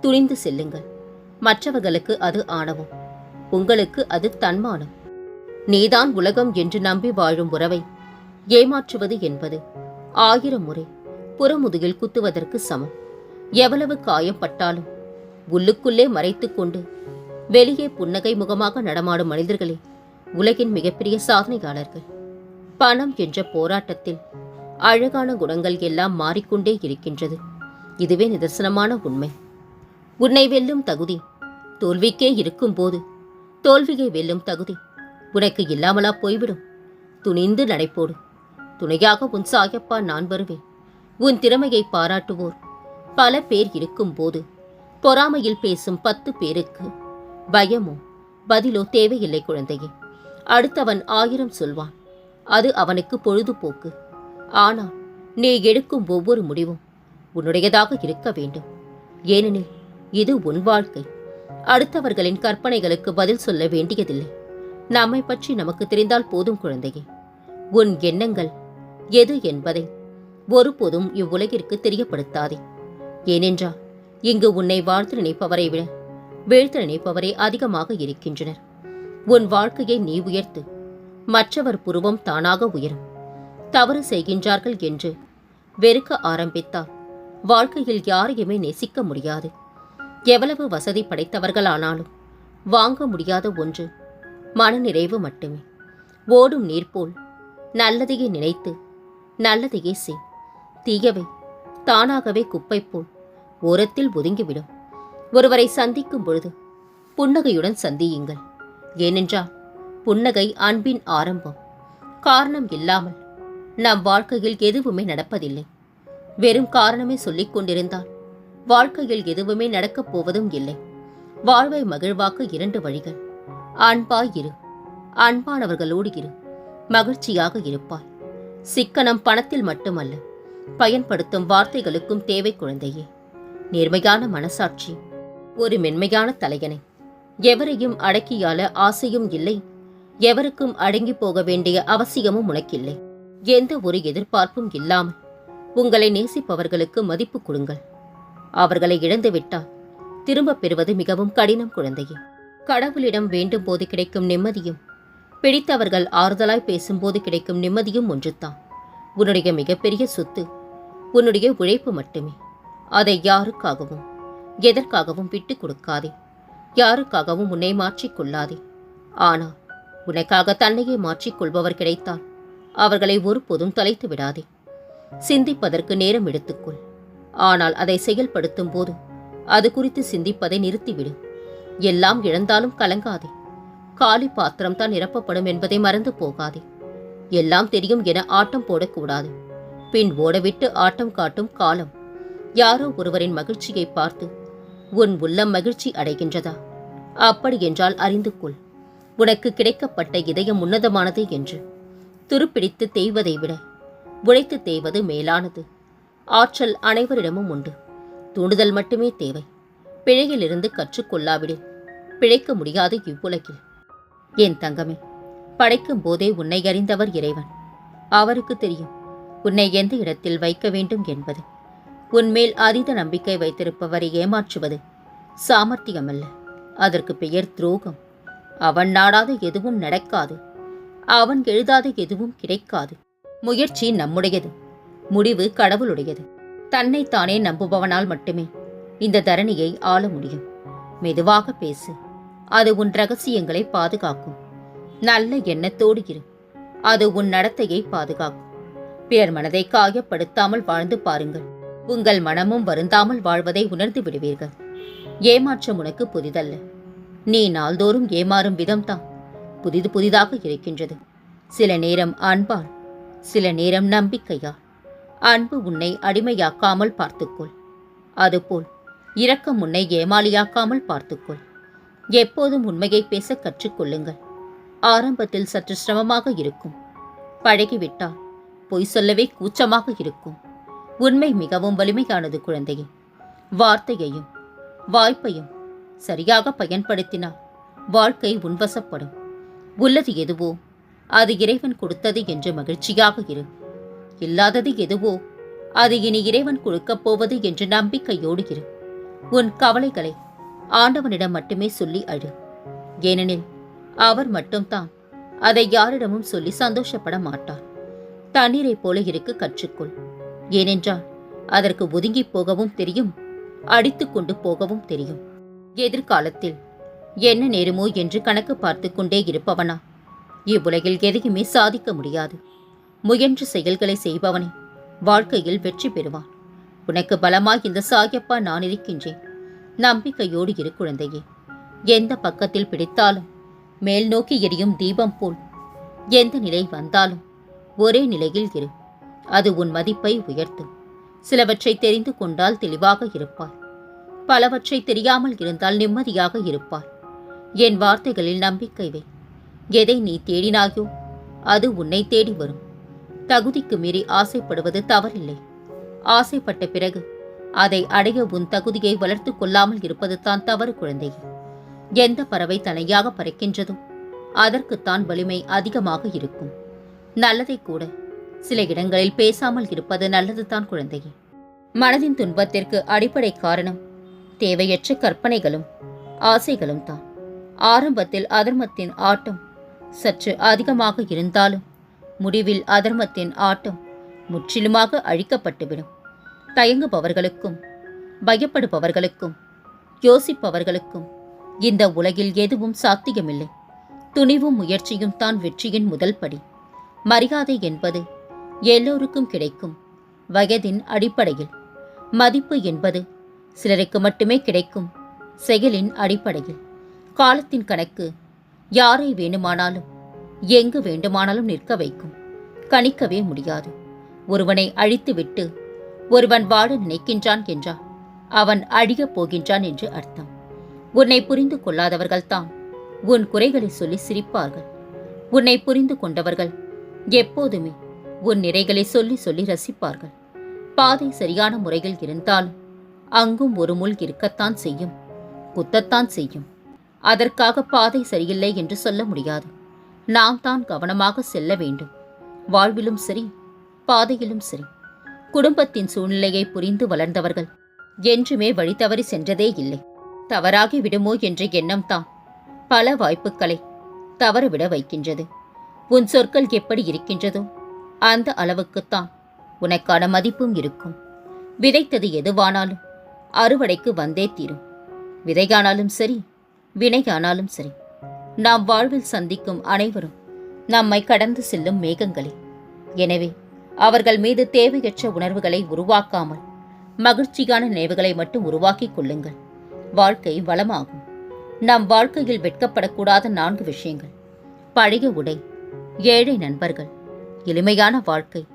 துணிந்து செல்லுங்கள். மற்றவர்களுக்கு அது ஆணவம். உங்களுக்கு அது தன்மானம். நீதான் உலகம் என்று நம்பி வாழும் உறவை ஏமாற்றுவது என்பது ஆயிரம் முறை புறமுதுகில் குத்துவதற்கு சமம். எவ்வளவு காயப்பட்டாலும் உள்ளுக்குள்ளே மறைத்து கொண்டு வெளியே புன்னகை முகமாக நடமாடும் மனிதர்களே உலகின் மிகப்பெரிய சாதனையாளர்கள். பணம் என்ற போராட்டத்தில் அழகான குணங்கள் எல்லாம் மாறிக்கொண்டே இருக்கின்றது. இதுவே நிதர்சனமான உண்மை. உன்னை வெல்லும் தகுதி. தோல்விக்கே இருக்கும்போது தோல்வியை வெல்லும் தகுதி. உனக்கு இல்லாமலா போய்விடும். துணிந்து நடைபோடு துணையாக உன் சாயப்பா நான் வருவேன். உன் திறமையை பாராட்டுவோர். பல பேர் இருக்கும்போது பொறாமையில் பேசும் பத்து பேருக்கு பயமோ பதிலோ தேவையில்லை குழந்தையே. அடுத்தவன் ஆயிரம் சொல்வான். அது அவனுக்கு பொழுதுபோக்கு. ஆனால் நீ எடுக்கும் ஒவ்வொரு முடிவும் உன்னுடையதாக இருக்க வேண்டும். ஏனெனில் இது உன் வாழ்க்கை. அடுத்தவர்களின் கற்பனைகளுக்கு பதில் சொல்ல வேண்டியதில்லை. நம்மை பற்றி நமக்கு தெரிந்தால் போதும் குழந்தையே. உன் எண்ணங்கள் எது என்பதை ஒருபோதும் இவ்வுலகிற்கு தெரியப்படுத்தாதே. ஏனென்றால் இங்கு உன்னை வாழ்த்து நினைப்பவரை விட வீழ்த்து நினைப்பவரே அதிகமாக இருக்கின்றனர். உன் வாழ்க்கையை நீ உயர்த்து மற்றவர் புருவம் தானாக உயரும். தவறு செய்கின்றார்கள் என்று வெறுக்க ஆரம்பித்தால் வாழ்க்கையில் யாரையுமே நேசிக்க முடியாது. எவ்வளவு வசதி படைத்தவர்களானாலும் வாங்க முடியாத ஒன்று மனநிறைவு மட்டுமே. ஓடும் நீர் போல் நல்லதையே நினைத்து நல்லதையே செய். தீயவை தானாகவே குப்பை போல் ஓரத்தில் ஒதுங்கிவிடும். ஒருவரை சந்திக்கும் பொழுது புன்னகையுடன் சந்தியுங்கள். ஏனென்றால் புன்னகை அன்பின் ஆரம்பம். காரணம் இல்லாமல் நம் வாழ்க்கையில் எதுவுமே நடப்பதில்லை. வெறும் காரணமே சொல்லிக் கொண்டிருந்தால் வாழ்க்கையில் எதுவுமே நடக்கப் போவதும் இல்லை. வாழ்வை மகிழ்வாக்க இரண்டு வழிகள். அன்பாய் இரு. அன்பானவர்களோடு இரு. மகிழ்ச்சியாக இருப்பாய். சிக்கனம் பணத்தில் மட்டுமல்ல. பயன்படுத்தும் வார்த்தைகளுக்கும் தேவை குழந்தையே. நேர்மையான மனசாட்சி. ஒரு மென்மையான தலையணை. எவரையும் அடக்கியால ஆசையும் இல்லை. எவருக்கும் அடங்கி போக வேண்டிய அவசியமும் உனக்கில்லை. எந்த ஒரு எதிர்பார்ப்பும் இல்லாமல் உங்களை நேசிப்பவர்களுக்கு மதிப்பு கொடுங்கள். அவர்களை இழந்துவிட்டால் திரும்பப் பெறுவது மிகவும் கடினம் குழந்தையே. கடவுளிடம் வேண்டும் போது கிடைக்கும் நிம்மதியும் பிடித்தவர்கள் ஆறுதலாய் பேசும்போது கிடைக்கும் நிம்மதியும் ஒன்றுதான். உன்னுடைய மிகப்பெரிய சொத்து உன்னுடைய உழைப்பு மட்டுமே. அதை யாருக்காகவும் எதற்காகவும் விட்டுக் கொடுக்காதே. யாருக்காகவும் உன்னை மாற்றிக்கொள்ளாதே ஆனால் உனக்காக தன்னையே மாற்றிக் கொள்பவர் கிடைத்தால் அவர்களை ஒருபோதும் தொலைத்து விடாதே. சிந்திப்பதற்கு நேரம் எடுத்துக்கொள். ஆனால் அதை செயல்படுத்தும் போது அது குறித்து சிந்திப்பதை நிறுத்திவிடு. எல்லாம் இழந்தாலும் கலங்காதே. காலி பாத்திரம் தான் நிரப்பப்படும் என்பதை மறந்து போகாதே. எல்லாம் தெரியும் என ஆட்டம் போடக்கூடாது. பின் ஓடவிட்டு ஆட்டம் காட்டும் காலம். யாரோ ஒருவரின் மகிழ்ச்சியை பார்த்து உன் உள்ளம் மகிழ்ச்சி அடைகின்றதா? அப்படி என்றால் அறிந்து கொள். உனக்கு கிடைக்கப்பட்ட இதயம் உன்னதமானது என்று. துருப்பிடித்து தேய்வதை விட உழைத்து தேய்வது மேலானது. ஆற்றல் அனைவரிடமும் உண்டு. தூண்டுதல் மட்டுமே தேவை. பிழையிலிருந்து கற்றுக்கொள்ளாவிடில் பிழைக்க முடியாது இவ்வுலகில். என் தங்கமே படைக்கும் போதே உன்னை அறிந்தவர் இறைவன். அவருக்கு தெரியும் உன்னை எந்த இடத்தில் வைக்க வேண்டும் என்பது. உன்மேல் அதீத நம்பிக்கை வைத்திருப்பவரை ஏமாற்றுவது சாமர்த்தியமல்ல. அதற்கு பெயர் துரோகம். அவன் நாடாத எதுவும் நடக்காது. அவன் எழுதாத எதுவும் கிடைக்காது. முயற்சி நம்முடையது. முடிவு கடவுளுடையது. தன்னைத்தானே நம்புபவனால் மட்டுமே இந்த தரணியை ஆள முடியும். மெதுவாக பேசு. அது உன் ரகசியங்களை பாதுகாக்கும். நல்ல எண்ணத்தோடு இரு. அது உன் நடத்தையை பாதுகாக்கும். பிறர் மனதை காயப்படுத்தாமல் வாழ்ந்து பாருங்கள். உங்கள் மனமும் வருந்தாமல் வாழ்வதை உணர்ந்து விடுவீர்கள். ஏமாற்றம் உனக்கு புதிதல்ல. நீ நாள்தோறும் ஏமாறும் விதம்தான். புதிது புதிதாக இருக்கின்றது. சில நேரம் அன்பால் சில நேரம் நம்பிக்கையால். அன்பு உன்னை அடிமையாக்காமல் பார்த்துக்கொள். அதுபோல் இரக்கம் உன்னை ஏமாளியாக்காமல் பார்த்துக்கொள். எப்போதும் உண்மையை பேச கற்றுக்கொள்ளுங்கள். ஆரம்பத்தில் சற்று சிரமமாக இருக்கும். பழகிவிட்டால் பொய் சொல்லவே கூச்சமாக இருக்கும். உண்மை மிகவும் வலிமையானது குழந்தையே. வார்த்தையையும் வாய்ப்பையும் சரியாக பயன்படுத்தினால் வாழ்க்கை உன்வசப்படும். உள்ளது எதுவோ அது இறைவன் கொடுத்தது என்று மகிழ்ச்சியாக இரு. இல்லாதது எதுவோ? அது இனி இறைவன் கொடுக்கப் போவது என்று நம்பிக்கையோடு இரு. உன் கவலைகளை ஆண்டவனிடம் மட்டுமே சொல்லி அழு. ஏனெனில் அவர் மட்டும்தான் அதை யாரிடமும் சொல்லி சந்தோஷப்பட மாட்டார். தண்ணீரைப் போல இருக்க கற்றுக்கொள். ஏனென்றால் அதற்கு ஒதுங்கி போகவும் தெரியும் அடித்து கொண்டு போகவும் தெரியும். எதிர்காலத்தில் என்ன நேருமோ என்று கணக்கு பார்த்து கொண்டே இருப்பவனா? இவ்வுலகில் எதையுமே சாதிக்க முடியாது. முயன்று செயல்களை செய்பவனே வாழ்க்கையில் வெற்றி பெறுவான். உனக்கு பலமாய் இந்த சாயப்பா நான் இருக்கின்றேன். நம்பிக்கையோடு இரு குழந்தையே. எந்த பக்கத்தில் பிடித்தாலும் மேல் நோக்கி எரியும் தீபம் போல் எந்த நிலை வந்தாலும் ஒரே நிலையில் இரு. அது உன் மதிப்பை உயர்த்தும். சிலவற்றை தெரிந்து கொண்டால் தெளிவாக இருப்பாய். பலவற்றை தெரியாமல் இருந்தால் நிம்மதியாக இருப்பாய். என் வார்த்தைகளில் நம்பிக்கை வை. எதை நீ தேடினாயோ அது உன்னை தேடி வரும். தகுதிக்கு மீறி ஆசைப்படுவது தவறில்லை. ஆசைப்பட்ட பிறகு அதை அடைய உன் தகுதியை வளர்த்து கொள்ளாமல் இருப்பது தான் தவறு குழந்தை. எந்த பறவை தனியாக பறக்கின்றதோ அதற்குத்தான் வலிமை அதிகமாக இருக்கும். நல்லதை கூட சில இடங்களில் பேசாமல் இருப்பது நல்லதுதான் குழந்தையே மனதின் துன்பத்திற்கு அடிப்படை காரணம் தேவையற்ற கற்பனைகளும் ஆசைகளும் தான் ஆரம்பத்தில் அதர்மத்தின் ஆட்டம் சற்று அதிகமாக இருந்தாலும் முடிவில் அதர்மத்தின் ஆட்டம் முற்றிலுமாக அழிக்கப்பட்டுவிடும். தயங்குபவர்களுக்கும் பயப்படுபவர்களுக்கும் யோசிப்பவர்களுக்கும் இந்த உலகில் எதுவும் சாத்தியமில்லை. துணிவும் முயற்சியும் தான் வெற்றியின் முதல் படி. மரியாதை என்பது எல்லோருக்கும் கிடைக்கும் வயதின் அடிப்படையில். மதிப்பு என்பது சிலருக்கு மட்டுமே கிடைக்கும் செயலின் அடிப்படையில். காலத்தின் கணக்கு யாரை வேணுமானாலும் எங்கு வேண்டுமானாலும் நிற்க வைக்கும். கணிக்கவே முடியாது. ஒருவனை அழித்துவிட்டு ஒருவன் வாழ நினைக்கின்றான் என்றால் அவன் அழியப் போகின்றான் என்று அர்த்தம். உன்னை புரிந்து கொள்ளாதவர்கள்தான் உன் குறைகளை சொல்லி சிரிப்பார்கள். உன்னை புரிந்து கொண்டவர்கள் எப்போதுமே உன் நிறைகளை சொல்லி சொல்லி ரசிப்பார்கள். பாதை சரியான முறையில் இருந்தாலும் அங்கும் ஒரு முள் இருக்கத்தான் செய்யும் குத்தத்தான் செய்யும். அதற்காக பாதை சரியில்லை என்று சொல்ல முடியாது. நாம் தான் கவனமாக செல்ல வேண்டும். வாழ்விலும் சரி பாதையிலும் சரி. குடும்பத்தின் சூழ்நிலையை புரிந்து வளர்ந்தவர்கள் என்றுமே வழி தவறி சென்றதே இல்லை. தவறாகி விடுமோ என்ற எண்ணம் தான் பல வாய்ப்புகளை தவறவிட வைக்கின்றது. உன் சொற்கள் எப்படி இருக்கின்றதோ அந்த அளவுக்குத்தான் உனக்கான மதிப்பும் இருக்கும். விதைத்தது எதுவானாலும் அறுவடைக்கு வந்தே தீரும். விதையானாலும் சரி வினையானாலும் சரி. நாம் வாழ்வில் சந்திக்கும் அனைவரும் நம்மை கடந்து செல்லும் மேகங்களே. எனவே அவர்கள் மீது தேவையற்ற உணர்வுகளை உருவாக்காமல் மகிழ்ச்சியான நினைவுகளை மட்டும் உருவாக்கிக் கொள்ளுங்கள். வாழ்க்கை வளமாகும். நம் வாழ்க்கையில் வெட்கப்படக்கூடாத நான்கு விஷயங்கள். பழைய உடை ஏழை நண்பர்கள் எளிமையான வாழ்க்கை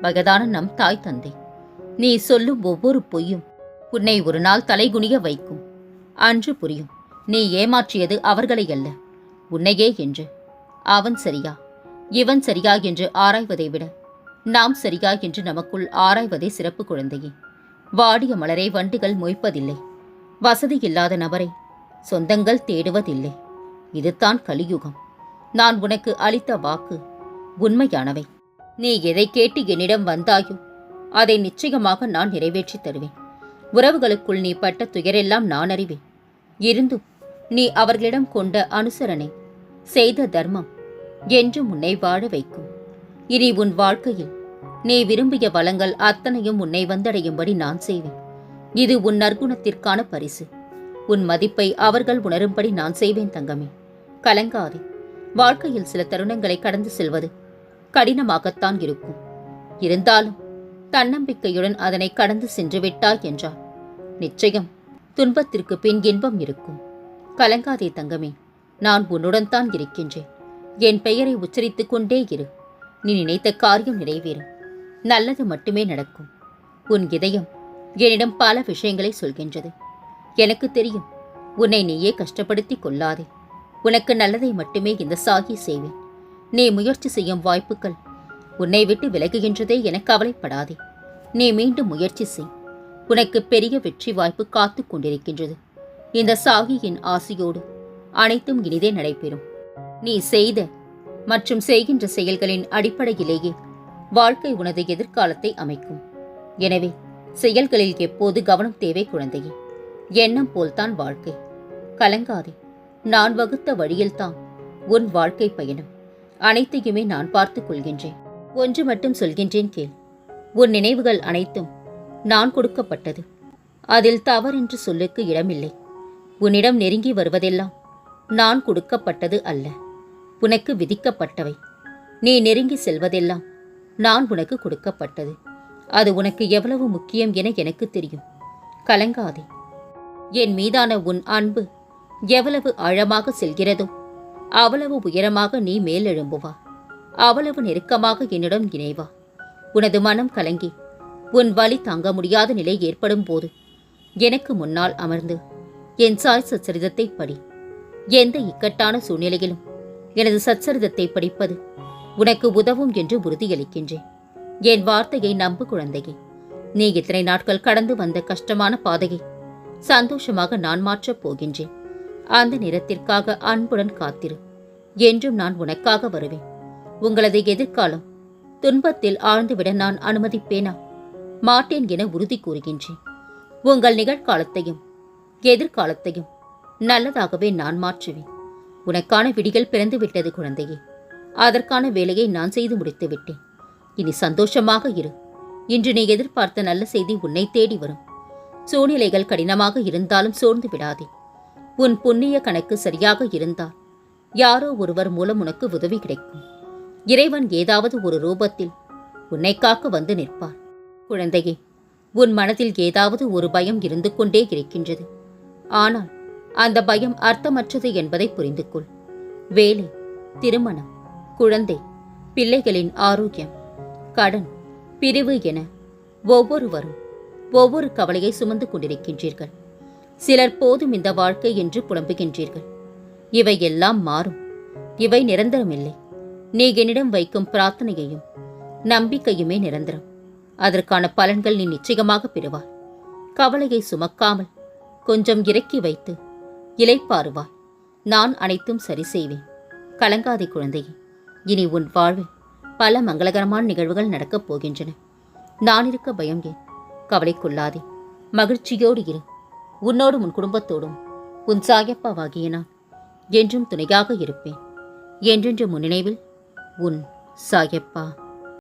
வயதான நம் தாய் தந்தை. நீ சொல்லும் ஒவ்வொரு பொய்யும் உன்னை ஒரு நாள் தலைகுனிய வைக்கும். அன்று புரியும். நீ ஏமாற்றியது அவர்களை அல்ல. உன்னையே என்று. அவன் சரியா? இவன் சரியா என்று ஆராய்வதை விட நாம் சரியா என்று நமக்குள் ஆராய்வதே சிறப்பு குழந்தையே. வாடிய மலரை வண்டுகள் மொய்ப்பதில்லை. வசதி இல்லாத நபரை சொந்தங்கள் தேடுவதில்லை. இதுதான் கலியுகம். நான் உனக்கு அளித்த வாக்கு உண்மையானவை. நீ எதை கேட்டு என்னிடம் வந்தாயோ அதை நிச்சயமாக நான் நிறைவேற்றித் தருவேன். உறவுகளுக்குள் நீ பட்ட துயரெல்லாம் நான் அறிவேன். இருந்தும் நீ அவர்களிடம் கொண்ட அனுசரணை செய்த தர்மம் என்றும் உன்னை வாழ வைக்கும். இனி உன் வாழ்க்கையில் நீ விரும்பிய வளங்கள் அத்தனையும் உன்னை வந்தடையும்படி நான் செய்வேன். இது உன் நற்குணத்திற்கான பரிசு. உன் மதிப்பை அவர்கள் உணரும்படி நான் செய்வேன் தங்கமே. கலங்காதே. வாழ்க்கையில் சில தருணங்களை கடந்து செல்வது கடினமாகத்தான் இருக்கும். இருந்தாலும் தன்னம்பிக்கையுடன் அதனை கடந்து சென்று விட்டாய் என்றார் நிச்சயம் துன்பத்திற்கு பின் இன்பம் இருக்கும். கலங்காதே தங்கமே. நான் உன்னுடன் தான் இருக்கின்றேன். என் பெயரை உச்சரித்துக் கொண்டே இரு. நீ நினைத்த காரியம் நிறைவேறும். நல்லது மட்டுமே நடக்கும். உன் இதயம் என்னிடம் பல விஷயங்களை சொல்கின்றது. எனக்கு தெரியும் உன்னை நீயே கஷ்டப்படுத்திக் கொள்ளாதே. உனக்கு நல்லதை மட்டுமே இந்த சாகி செய்வேன். நீ முயற்சி செய்யும் வாய்ப்புகள் உன்னை விட்டு விலகுகின்றதே என கவலைப்படாதே. நீ மீண்டும் முயற்சி செய். உனக்கு பெரிய வெற்றி வாய்ப்பு காத்துக் கொண்டிருக்கின்றது. இந்த சாகியின் ஆசையோடு அனைத்தும் இனிதே நடைபெறும். நீ செய்த மற்றும் செய்கின்ற செயல்களின் அடிப்படையிலேயே வாழ்க்கை உனது எதிர்காலத்தை அமைக்கும். எனவே செயல்களில் எப்போது கவனம் தேவை குழந்தையே? எண்ணம் போல்தான் வாழ்க்கை. கலங்காதே. நான் வகுத்த வழியில்தான் உன் வாழ்க்கை பயணம். அனைத்தையுமே நான் பார்த்துக் கொள்கின்றேன். ஒன்று மட்டும் சொல்கின்றேன் கேள். உன் நினைவுகள் அனைத்தும் நான் கொடுக்கப்பட்டது. அதில் தவறென்று சொல்லுக்கு இடமில்லை. உன்னிடம் நெருங்கி வருவதெல்லாம் நான் கொடுக்கப்பட்டது அல்ல. உனக்கு விதிக்கப்பட்டவை. நீ நெருங்கி செல்வதெல்லாம் நான் உனக்கு கொடுக்கப்பட்டது. அது உனக்கு எவ்வளவு முக்கியம் என எனக்கு தெரியும். கலங்காதே. என் மீதான உன் அன்பு எவ்வளவு ஆழமாக செல்கிறதோ அவ்வளவு உயரமாக நீ மேலெழும்புவா. அவ்வளவு நெருக்கமாக என்னிடம் இணைவா. உனது மனம் கலங்கி உன் வலி தாங்க முடியாத நிலை ஏற்படும் போது எனக்கு முன்னால் அமர்ந்து என் சாய் சச்சரிதத்தை படி எந்த இக்கட்டான சூழ்நிலையிலும் எனது சச்சரிதத்தை படிப்பது உனக்கு உதவும் என்று உறுதியளிக்கின்றேன். என் வார்த்தையை நம்பு குழந்தையே. நீ இத்தனை நாட்கள் கடந்து வந்த கஷ்டமான பாதையை சந்தோஷமாக நான் மாற்றப் போகின்றேன். அந்த நேரத்திற்காக அன்புடன் காத்திரு. என்றும் நான் உனக்காக வருவேன். உங்களது எதிர்காலம் துன்பத்தில் ஆழ்ந்துவிட நான் அனுமதிப்பேனா? மாட்டேன் என உறுதி கூறுகின்றேன். உங்கள் நிகழ்காலத்தையும் எதிர்காலத்தையும் நல்லதாகவே நான் மாற்றுவேன். உனக்கான விடிகள் பிறந்து விட்டது குழந்தையே. அதற்கான வேலையை நான் செய்து முடித்து விட்டேன். இனி சந்தோஷமாக இரு. இன்று நீ எதிர்பார்த்த நல்ல செய்தி உன்னை தேடி வரும். சூழ்நிலைகள் கடினமாக இருந்தாலும் சோர்ந்து விடாதே. உன் புண்ணிய கணக்கு சரியாக இருந்தால் யாரோ ஒருவர் மூலம் உனக்கு உதவி கிடைக்கும். இறைவன் ஏதாவது ஒரு ரூபத்தில் உன்னை காக்க வந்து நிற்பார். குழந்தையே உன் மனதில் ஏதாவது ஒரு பயம் இருந்து கொண்டே இருக்கின்றது. ஆனால் அந்த பயம் அர்த்தமற்றது என்பதை புரிந்து கொள் வேலை திருமணம் குழந்தை பிள்ளைகளின் ஆரோக்கியம் கடன் பிரிவு என ஒவ்வொருவரும் ஒவ்வொரு கவலையை சுமந்து கொண்டிருக்கின்றீர்கள். சிலர் போதும் இந்த வாழ்க்கை என்று புலம்புகின்றீர்கள். இவை எல்லாம் மாறும். இவை நிரந்தரமில்லை. நீ என்னிடம் வைக்கும் பிரார்த்தனையையும் நம்பிக்கையுமே நிரந்தரம். அதற்கான பலன்கள் நீ நிச்சயமாக பெறுவாய். கவலையை சுமக்காமல் கொஞ்சம் இறக்கி வைத்து இலைப்பாறுவாய் நான் அனைத்தும் சரி செய்வேன். கலங்காதே குழந்தையே இனி உன் வாழ்வில் பல மங்களகரமான நிகழ்வுகள் நடக்கப் போகின்றன. நான் இருக்க பயம் ஏன்? கவலைக்குள்ளாதே மகிழ்ச்சியோடு இரு. உன்னோடும் உன் குடும்பத்தோடும் உன் சாயப்பாவாகிய நான் என்றும் துணையாக இருப்பேன். என்றென்று முன்னினைவில் உன் சாயப்பா